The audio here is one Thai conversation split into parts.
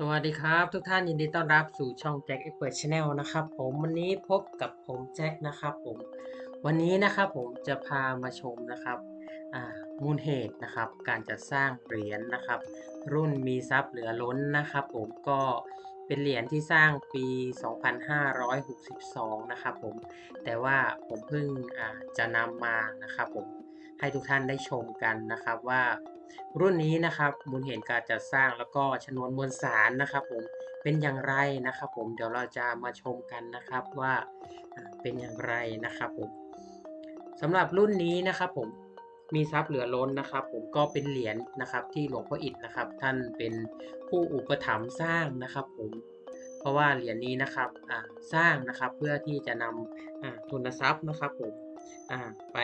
สวัสดีครับ ทุกท่านยินดีต้อนรับสู่ช่องแจ็คเอ็กเปิดชาแนลนะครับผมวันนี้พบกับผมแจ็คนะครับผมวันนี้นะครับผมจะพามาชมนะครับมูลเหตุนะครับการจัดสร้างเหรียญนะครับ รุ่นมีทรัพย์เหลือล้นนะครับ ผมก็เป็นเหรียญที่สร้างปี 2562 นะครับผมแต่ว่าผมเพิ่งจะนำมานะครับผม ให้ทุกท่านได้ชมกันนะครับว่า รุ่นนี้นะครับมูลเหตุการจัดสร้างแล้วก็ชนวนมวลสารนะครับ ผมเป็นอย่างไรนะครับผมเดี๋ยวเราจะมาชมกันนะครับว่าเป็นอย่างไรนะครับผมสำหรับรุ่นนี้นะครับผมมีทรัพย์เหลือล้นนะครับ ผมก็เป็นเหรียญนะครับที่หลวงพ่ออิฐนะครับ ท่านเป็นผู้อุปถัมภ์สร้างนะครับ ผมเพราะว่าเหรียญนี้นะครับสร้างนะครับเพื่อที่จะนำอ่าทุนทรัพย์นะครับผมไป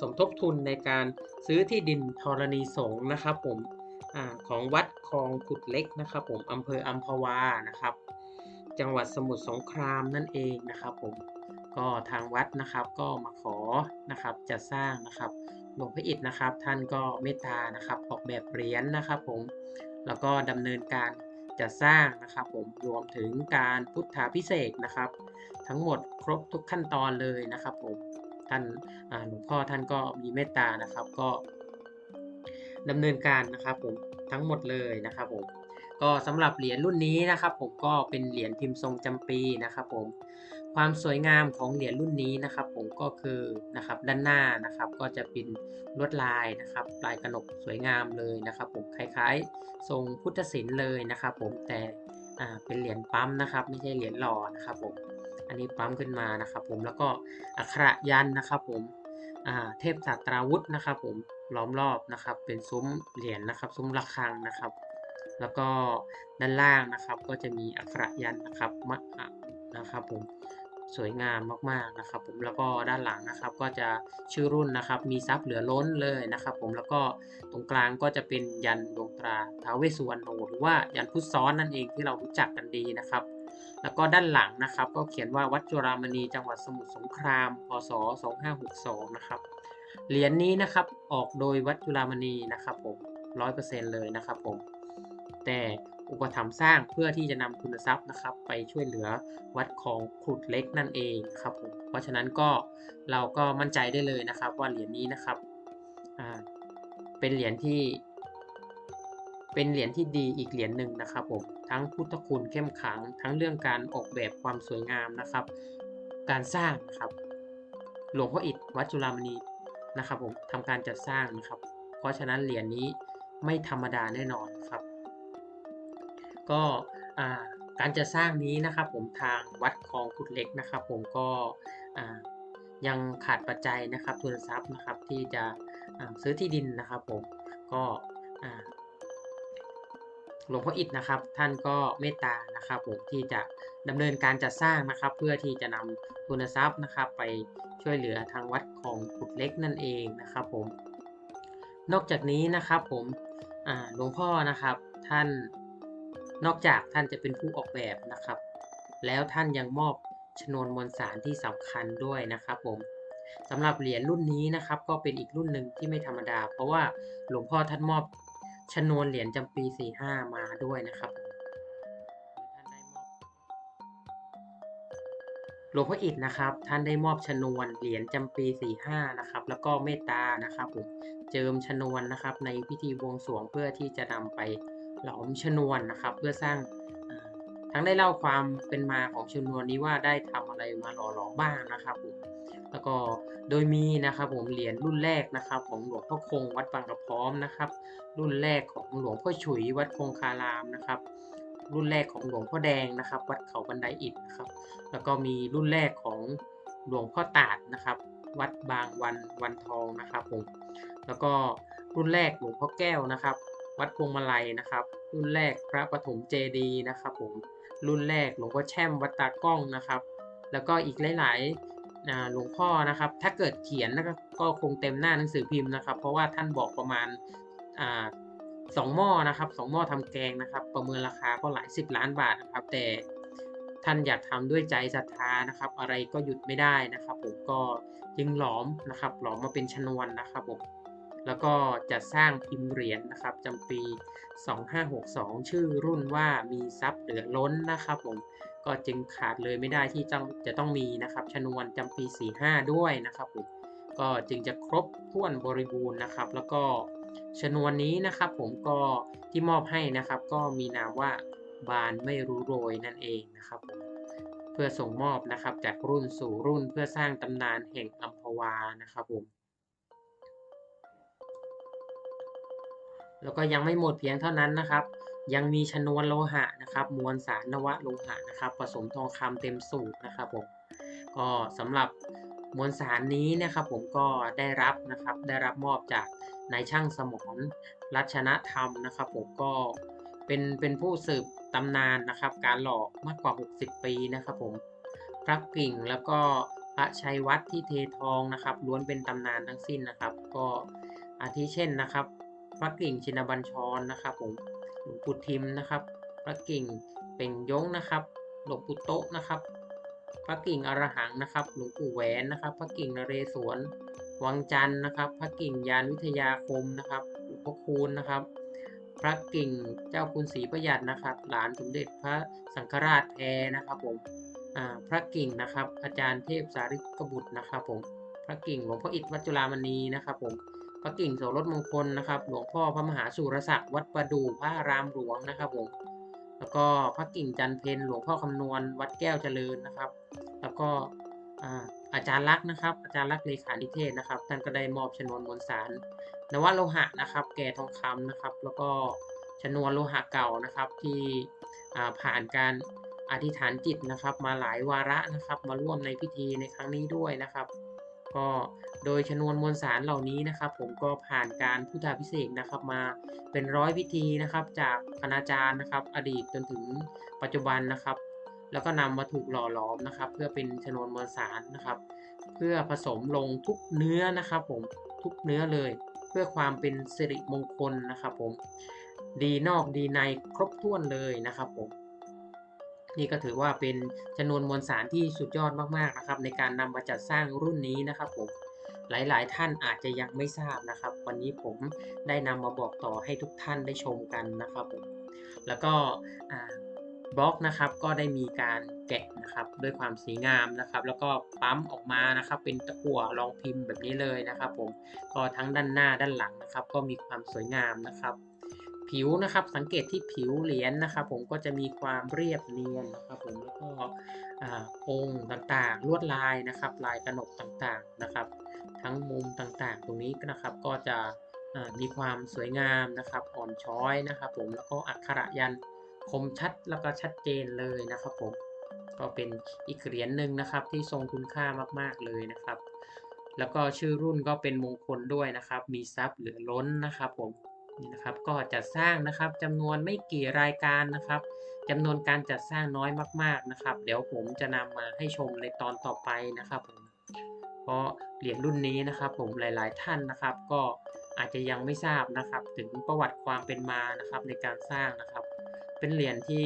สมทบทุนในการซื้อที่ดินธรณีสงฆ์นะครับผมอของวัดคลองขุดเล็กนะครับผมอำเภออัมพวานะครับ จังหวัดสมุทรสงครามนั่นเองนะครับผมก็ทางวัดนะครับก็มาขอนะครับจะสร้างนะครับหลวงพ่ออิฐนะครับ ท่านก็เมตตานะครับออกแบบเหรียญนะครับผมแล้วก็ดำเนินการจะสร้างนะครับผมรวมถึงการพุทธาพิเศษนะครับ ทั้งหมดครบทุกขั้นตอนเลยนะครับผม ท่านหลวงพ่อท่านก็มีเมตตานะครับก็ดำเนินการนะครับผมทั้งหมดเลยนะครับผมก็สำหรับเหรียญรุ่นนี้นะครับผมก็เป็นเหรียญพิมพ์ทรงจำปีนะครับผมความสวยงามของเหรียญรุ่นนี้นะครับผมก็คือนะครับด้านหน้านะครับก็จะเป็นลวดลายนะครับลายกระหนกสวยงามเลยนะครับผมคล้ายๆ ทรงพุทธศิลป์เลยนะครับผมแต่เป็นเหรียญปั๊มนะครับ ไม่ใช่เหรียญหล่อนะครับผม อันนี้ปั๊มขึ้นมานะครับผมแล้วก็อักขระยันนะครับผมเทพศาสตราวุธนะครับผมล้อมรอบนะครับเป็นซุ้มเหรียญนะครับซุ้มระฆังนะครับ แล้วก็ด้านล่างนะครับก็จะมีอักขระยันนะครับมะนะครับผมสวยงามมากๆนะครับ ผมแล้วก็ด้านหลังนะครับก็จะชื่อรุ่นนะครับ มีทรัพย์เหลือล้นเลยนะครับ ผมแล้วก็ตรงกลางก็จะเป็นยันดวงตราท้าวเวสสุวรรณโนหรือว่ายันพุทธซ้อนนั่นเองที่เรารู้จักกันดีนะครับ แล้วก็ด้านหลังนะครับ ก็เขียนว่าวัดจุฬามณีจังหวัดสมุทรสงคราม พศ 2562 นะครับ เหรียญนี้นะครับออกโดยวัดจุฬามณีนะครับผมร้อยเปอร์เซ็นต์เลยนะครับผม แต่อุปถัมภ์สร้างเพื่อที่จะนำทุนทรัพย์นะครับ ไปช่วยเหลือวัดของขุดเล็กนั่นเองครับผม เพราะฉะนั้นก็เราก็มั่นใจได้เลยนะครับ ว่าเหรียญนี้นะครับเป็นเหรียญที่ เป็นเหรียญที่ดีอีกเหรียญหนึ่งนะครับผม ทั้งพุทธคุณเข้มขัง ทั้งเรื่องการออกแบบความสวยงามนะครับ การสร้างครับ หลวงพ่ออิฐวัดจุฬามณีนะครับผมทำการจัดสร้างนะครับ เพราะฉะนั้นเหรียญนี้ไม่ธรรมดาแน่นอนครับ ก็การจะสร้างนี้นะครับผมทางวัดคลองขุดเล็กนะครับ ผมก็ยังขาดปัจจัยนะครับทุนทรัพย์นะครับที่จะซื้อที่ดินนะครับผมก็ หลวงพ่ออิฐนะครับ ท่านก็เมตตานะครับผมที่จะดำเนินการจัดสร้างนะครับ เพื่อที่จะนำทุนทรัพย์นะครับ ไปช่วยเหลือทางวัดคลองขุดเล็กนั่นเองนะครับผม นอกจากนี้นะครับผมหลวงพ่อนะครับท่านนอกจากท่านจะเป็นผู้ออกแบบนะครับ แล้วท่านยังมอบชนวนมวลสารที่สำคัญด้วยนะครับผมสำหรับเหรียญรุ่นนี้นะครับ ก็เป็นอีกรุ่นหนึ่งที่ไม่ธรรมดา เพราะว่าหลวงพ่อท่านมอบ ชนวนเหรียญจำปี 45 มาด้วยนะครับท่านได้มอบหลวงพ่ออิฐนะครับ ท่านได้มอบชนวนเหรียญจำปี 45 นะครับ แล้วก็เมตตานะครับผมเจิมชนวนนะครับ ในพิธีบวงสรวงเพื่อที่จะนำไปหลอมชนวนนะครับ เพื่อสร้างทั้งได้เล่าความเป็นมาของชนวนนี้ว่าได้ทำอะไรมาหล่อหลอมบ้างนะครับผมแล้วก็ โดยมีนะครับผมเหรียญรุ่นแรกนะครับ ของหลวงพ่อคงวัดบางกระพร้อมนะครับ รุ่นแรกของหลวงพ่อฉุยวัดคงคารามนะครับ รุ่นแรกของหลวงพ่อแดงนะครับ วัดเขาบันไดอิฐนะครับแล้วก็มีรุ่นแรกของหลวงพ่อตาดนะครับ วัดบางวันวันทองนะครับผมแล้วก็รุ่นแรกหลวงพ่อแก้วนะครับ วัดพวงมาลัยนะครับ รุ่นแรกพระปฐมเจดีนะครับผมรุ่นแรกหลวงพ่อแช่มวัดตากล้องนะครับ แล้วก็อีกหลาย ๆ หลวงพ่อนะครับ ถ้าเกิดเขียนนะครับก็คงเต็มหน้าหนังสือพิมพ์นะครับ เพราะว่าท่านบอกประมาณอสองหม้อนะครับสองหม้อทำแกงนะครับ ประเมินราคาก็หลายสิบล้านบาทนะครับ แต่ท่านอยากทำด้วยใจศรัทธานะครับ อะไรก็หยุดไม่ได้นะครับ ผมก็จึงหลอมนะครับ หลอมมาเป็นชนวนนะครับผมแล้วก็จะสร้างพิมพ์เหรียญนะครับจำปี 2562 ชื่อรุ่นว่ามีทรัพย์เหลือล้นนะครับผม ก็จึงขาดเลยไม่ได้ที่จะต้องมีนะครับชนวนจำปี 45 ด้วยนะครับผมก็จึงจะครบถ้วนบริบูรณ์นะครับ แล้วก็ชนวนนี้นะครับ ผมก็ที่มอบให้นะครับ ก็มีนามว่าบานไม่รู้โรยนั่นเองนะครับผมเพื่อส่งมอบนะครับจากรุ่นสู่รุ่นเพื่อสร้างตำนานแห่งอัมพวานะครับผมแล้วก็ยังไม่หมดเพียงเท่านั้นนะครับ ยังมีชนวนโลหะนะครับ มวลสารนวโลหะนะครับ ผสมทองคำเต็มสูตรนะครับผมก็สำหรับมวลสารนี้นะครับผมก็ได้รับนะครับได้รับมอบจากนายช่างสมรรัชนธรรมนะครับผมก็เป็นเป็นผู้สืบตำนานนะครับ การหล่อมากกว่า 60 ปีนะครับผมพระกิ่งแล้วก็พระชัยวัดที่เททองนะครับล้วนเป็นตำนานทั้งสิ้นนะครับ ก็อาทิเช่นนะครับ พระกิ่งชินบัญชรนะครับผม หลวงปู่ทิมนะครับ พระกิ่งเป่งยงนะครับ หลวงปู่โต๊ะนะครับ พระกิ่งอรหังนะครับ หลวงปู่แหวนนะครับ พระกิ่งนเรศวร วังจันทร์นะครับ พระกิ่งยานวิทยาคมนะครับหลวงพ่อคูณนะครับ พระกิ่งเจ้าคุณศรีประหยัดนะครับ หลานสมเด็จพระสังฆราชแพรนะครับผมอ่าพระกิ่งนะครับ อาจารย์เทพสาริกบุตรนะครับผม พระกิ่งหลวงพ่ออิฐวัจุฬามณีนะครับผม ระกิ่งโสรถมงคลนะครับ หลวงพ่อพระมหาสุรศักดิ์วัดประดูพระรามหลวงนะครับผมแล้วก็พระกิ่งจันเพนหลวงพ่อคำนวณ วัดแก้วเจริญนะครับ แล้วก็อาจารย์ลักษณ์นะครับ อาจารย์ลักษณ์เลขานิเทศนะครับ ท่านก็ได้มอบชนวนมวลสารนวโลหะนะครับ แก่ทองคำนะครับ แล้วก็ชนวนโลหะเก่านะครับที่ผ่านการอธิษฐานจิตนะครับ มาหลายวาระนะครับ มาร่วมในพิธีในครั้งนี้ด้วยนะครับ ก็โดยชนวนมวลสารเหล่านี้นะครับ ผมก็ผ่านการพุทธาพิเศษนะครับมาเป็นร้อยพิธีนะครับ จากคณาจารย์นะครับ อดีตจนถึงปัจจุบันนะครับ แล้วก็นำมาถูกหล่อหลอมนะครับ เพื่อเป็นชนวนมวลสารนะครับ เพื่อผสมลงทุกเนื้อนะครับ ผมทุกเนื้อเลย เพื่อความเป็นสิริมงคลนะครับ ผมดีนอกดีในครบถ้วนเลยนะครับผม นี่ก็ถือว่าเป็นจำนวนมวลสารที่สุดยอดมากๆนะครับ ในการนำมาจัดสร้างรุ่นนี้นะครับผมหลายๆ ท่านอาจจะยังไม่ทราบนะครับ วันนี้ผมได้นำมาบอกต่อให้ทุกท่านได้ชมกันนะครับผมแล้วก็บล็อกนะครับก็ได้มีการแกะนะครับด้วยความสวยงามนะครับ แล้วก็ปั๊มออกมานะครับ เป็นตะกั่วรองพิมพ์แบบนี้เลยนะครับ ผมก็ทั้งด้านหน้าด้านหลังนะครับ ก็มีความสวยงามนะครับ ผิวนะครับ สังเกตที่ผิวเหรียญนะครับ ผมก็จะมีความเรียบเนียนนะครับผมแล้วก็องค์ต่างๆ ลวดลายนะครับ ลายกระหนกต่างๆนะครับ ทั้งมุมต่างๆ ตรงนี้นะครับก็จะมีความสวยงามนะครับ อ่อนช้อยนะครับ ผมแล้วก็อักขระยันคมชัดแล้วก็ชัดเจนเลยนะครับผมก็เป็นอีกเหรียญหนึ่งนะครับ ที่ทรงคุณค่ามาก ๆเลยนะครับ แล้วก็ชื่อรุ่นก็เป็นมงคลด้วยนะครับ มีทรัพย์เหลือล้นนะครับผม นี่นะครับก็จัดสร้างนะครับจำนวนไม่กี่รายการนะครับจำนวนการจัดสร้างน้อยมาก ๆนะครับ เดี๋ยวผมจะนำมาให้ชมในตอนต่อไปนะครับผมเพราะเหรียญรุ่นนี้นะครับ ผมหลาย ๆ ท่านนะครับ ก็อาจจะยังไม่ทราบนะครับ ถึงประวัติความเป็นมานะครับในการสร้างนะครับ เป็นเหรียญที่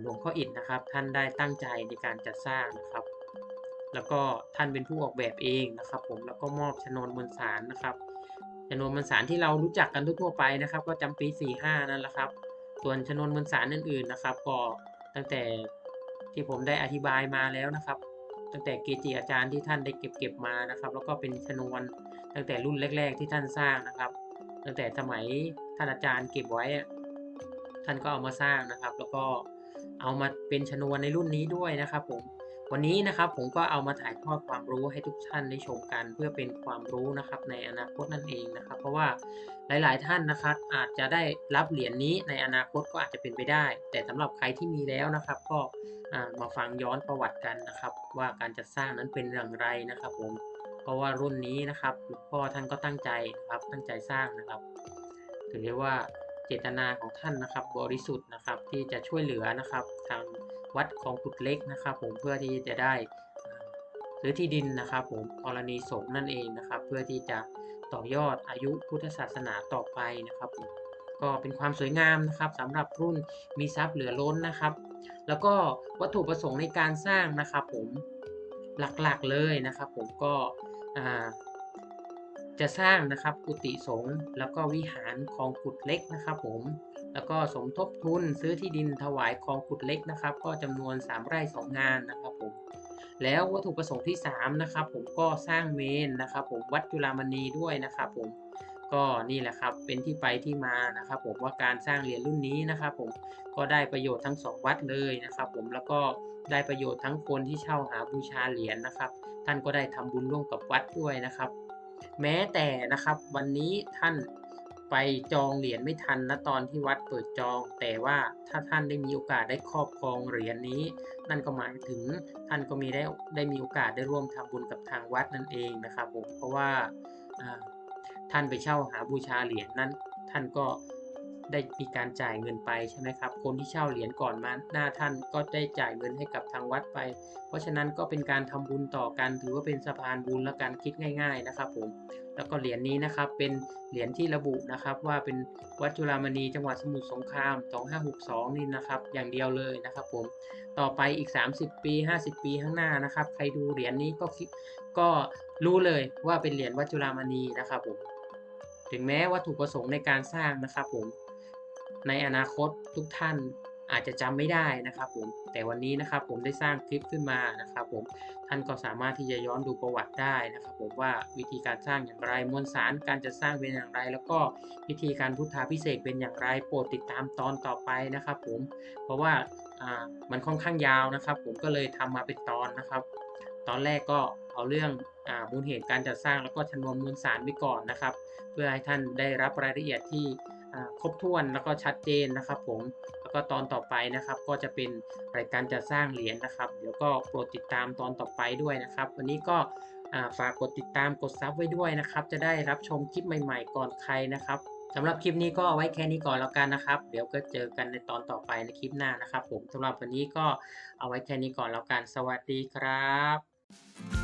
หลวงพ่ออิฐนะครับ ท่านได้ตั้งใจในการจัดสร้างนะครับ แล้วก็ท่านเป็นผู้ออกแบบเองนะครับ ผมแล้วก็มอบชนวนมวลสารนะครับ ชนวนมวลสารที่เรารู้จักกันทั่วไปนะครับ ก็จำปี 45 นั่นแหละครับ ส่วนชนวนมวลสารอื่นๆนะครับ ก็ตั้งแต่ที่ผมได้อธิบายมาแล้วนะครับ ตั้งแต่เกจิอาจารย์ที่ท่านได้เก็บเก็บมานะครับ แล้วก็เป็นชนวนตั้งแต่รุ่นแรก ๆ ที่ท่านสร้างนะครับ ตั้งแต่สมัยท่านอาจารย์เก็บไว้ ท่านก็เอามาสร้างนะครับ แล้วก็เอามาเป็นชนวนในรุ่นนี้ด้วยนะครับผม วันนี้นะครับผมก็เอามาถ่ายทอดความรู้ให้ทุกท่านได้ชมกัน เพื่อเป็นความรู้นะครับในอนาคตนั่นเองนะครับ เพราะว่าหลาย ๆ ท่านนะครับอาจจะได้รับเหรียญนี้ในอนาคตก็อาจจะเป็นไปได้ แต่สำหรับใครที่มีแล้วนะครับ ก็มาฟังย้อนประวัติกันนะครับ ว่าการจัดสร้างนั้นเป็นอย่างไรนะครับผมเพราะว่ารุ่นนี้นะครับหลวงพ่อท่านก็ตั้งใจครับตั้งใจสร้างนะครับถือได้ว่าเจตนาของท่านนะครับ บริสุทธิ์นะครับที่จะช่วยเหลือนะครับทาง วัดของกุดเล็กนะครับผมเพื่อที่จะได้ซื้อที่ดินนะครับผมกรณีสงนั่นเองนะครับ เพื่อที่จะต่อยอดอายุพุทธศาสนาต่อไปนะครับผมก็เป็นความสวยงามนะครับสำหรับรุ่นมีทรัพย์เหลือล้นนะครับ แล้วก็วัตถุประสงค์ในการสร้างนะครับผมหลักๆเลยนะครับผมก็ จะสร้างนะครับกุฏิสงฆ์แล้วก็วิหารคลองกุดเล็กนะครับผมแล้วก็สมทบทุนซื้อที่ดินถวายคลองกุดเล็กนะครับ ก็จำนวน 3 ไร่ 2 งานนะครับผมแล้ววัตถุประสงค์ที่ 3 นะครับ ผมก็สร้างเมนนะครับ ผมวัดจุฬามณีด้วยนะครับ ผมก็นี่แหละครับเป็นที่ไปที่มานะครับ ผมว่าการสร้างเหรียญรุ่นนี้นะครับ ผมก็ได้ประโยชน์ทั้ง 2 วัดเลยนะครับ ผมแล้วก็ได้ประโยชน์ทั้งคนที่เช่าหาบูชาเหรียญนะครับ ท่านก็ได้ทำบุญร่วมกับวัดด้วยนะครับ แม้แต่นะครับ วันนี้ท่านไปจองเหรียญไม่ทันนะตอนที่วัดเปิดจอง แต่ว่าถ้าท่านได้มีโอกาสได้ครอบครองเหรียญนี้ นั่นก็หมายถึงท่านก็มีได้ได้มีโอกาสได้ร่วมทำบุญกับทางวัดนั่นเองนะครับผมเพราะว่าท่านไปเช่าหาบูชาเหรียญนั้น ท่านก็ ได้มีการจ่ายเงินไปใช่ไหมครับ คนที่เช่าเหรียญก่อนมาหน้าท่านก็ได้จ่ายเงินให้กับทางวัดไป เพราะฉะนั้นก็เป็นการทำบุญต่อกัน ถือว่าเป็นสะพานบุญและการคิดง่าย ๆนะครับผม แล้วก็เหรียญนี้นะครับเป็นเหรียญที่ระบุนะครับว่าเป็นวัดจุฬามณีจังหวัดสมุทรสงคราม 2562 นี่นะครับ อย่างเดียวเลยนะครับผม ต่อไปอีก 30 ปี 50 ปีข้างหน้านะครับ ใครดูเหรียญนี้ก็คิดก็รู้เลยว่าเป็นเหรียญวัดจุฬามณีนะครับผมถึงแม้วัตถุประสงค์ในการสร้างนะครับผม ในอนาคตทุกท่านอาจจะจำไม่ได้นะครับผมแต่วันนี้นะครับผมได้สร้างคลิปขึ้นมานะครับผมท่านก็สามารถที่จะย้อนดูประวัติได้นะครับผมว่าวิธีการสร้างอย่างไรมวลสารการจะสร้างเป็นอย่างไร แล้วก็วิธีการพุทธาพิเศษเป็นอย่างไร โปรดติดตามตอนต่อไปนะครับผมเพราะว่าอ่ามันค่อนข้างยาวนะครับ ผมก็เลยทำมาเป็นตอนนะครับ ตอนแรกก็เอาเรื่องอามูลเหตุการจัดสร้างแล้วก็ชนวนมวลสารไว้ก่อนนะครับ เพื่อให้ท่านได้รับรายละเอียดที่ ครบถ้วนแล้วก็ชัดเจนนะครับผมแล้วก็ตอนต่อไปนะครับ ก็จะเป็นรายการจัดสร้างเหรียญนะครับ เดี๋ยวก็โปรดติดตามตอนต่อไปด้วยนะครับ วันนี้ก็ฝากกดติดตามกดซับไว้ด้วยนะครับ จะได้รับชมคลิปใหม่ ๆ ก่อนใครนะครับสำหรับคลิปนี้ก็เอาไว้แค่นี้ก่อนแล้วกันนะครับ เดี๋ยวก็เจอกันในตอนต่อไปในคลิปหน้านะครับ ผมสำหรับวันนี้ก็เอาไว้แค่นี้ก่อนแล้วกัน สวัสดีครับ